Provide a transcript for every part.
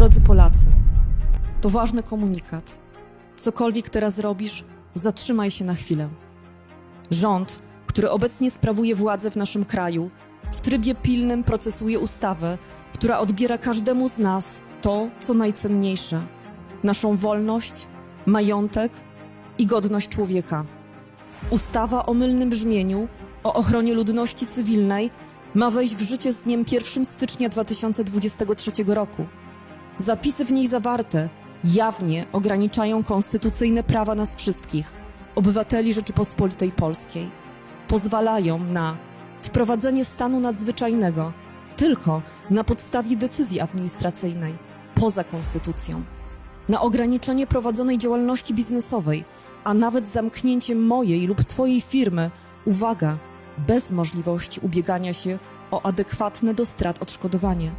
Drodzy Polacy, to ważny komunikat. Cokolwiek teraz robisz, zatrzymaj się na chwilę. Rząd, który obecnie sprawuje władzę w naszym kraju, w trybie pilnym procesuje ustawę, która odbiera każdemu z nas to, co najcenniejsze naszą wolność, majątek i godność człowieka. Ustawa o mylnym brzmieniu o ochronie ludności cywilnej ma wejść w życie z dniem 1 stycznia 2023 roku. Zapisy w niej zawarte jawnie ograniczają konstytucyjne prawa nas wszystkich, obywateli Rzeczypospolitej Polskiej. Pozwalają na wprowadzenie stanu nadzwyczajnego tylko na podstawie decyzji administracyjnej, poza konstytucją, na ograniczenie prowadzonej działalności biznesowej, a nawet zamknięcie mojej lub Twojej firmy, uwaga, bez możliwości ubiegania się o adekwatne do strat odszkodowanie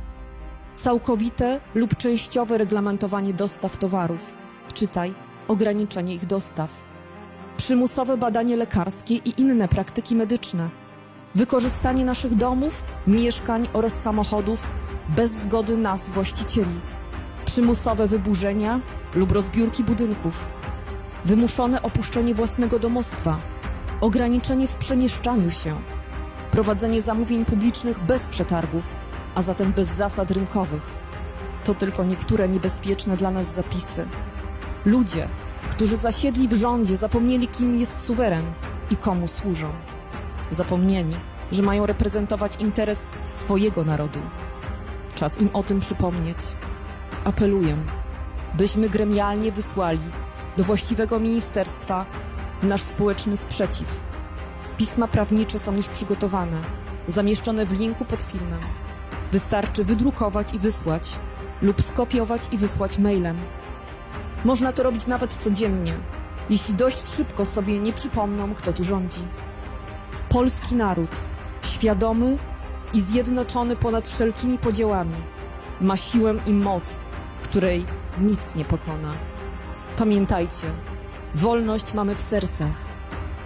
całkowite lub częściowe reglamentowanie dostaw towarów, czytaj ograniczenie ich dostaw, przymusowe badanie lekarskie i inne praktyki medyczne, wykorzystanie naszych domów, mieszkań oraz samochodów bez zgody nas, właścicieli, przymusowe wyburzenia lub rozbiórki budynków, wymuszone opuszczenie własnego domostwa, ograniczenie w przemieszczaniu się, prowadzenie zamówień publicznych bez przetargów, a zatem bez zasad rynkowych. To tylko niektóre niebezpieczne dla nas zapisy. Ludzie, którzy zasiedli w rządzie, zapomnieli, kim jest suweren i komu służą. Zapomnieli, że mają reprezentować interes swojego narodu. Czas im o tym przypomnieć. Apeluję, byśmy gremialnie wysłali do właściwego ministerstwa nasz społeczny sprzeciw. Pisma prawnicze są już przygotowane, zamieszczone w linku pod filmem. Wystarczy wydrukować i wysłać, lub skopiować i wysłać mailem. Można to robić nawet codziennie, jeśli dość szybko sobie nie przypomną, kto tu rządzi. Polski naród, świadomy i zjednoczony ponad wszelkimi podziałami, ma siłę i moc, której nic nie pokona. Pamiętajcie, wolność mamy w sercach.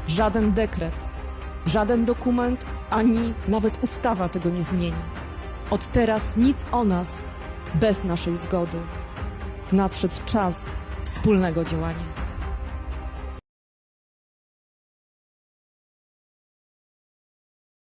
Żaden dekret, żaden dokument, ani nawet ustawa tego nie zmieni. Od teraz nic o nas bez naszej zgody. Nadszedł czas wspólnego działania.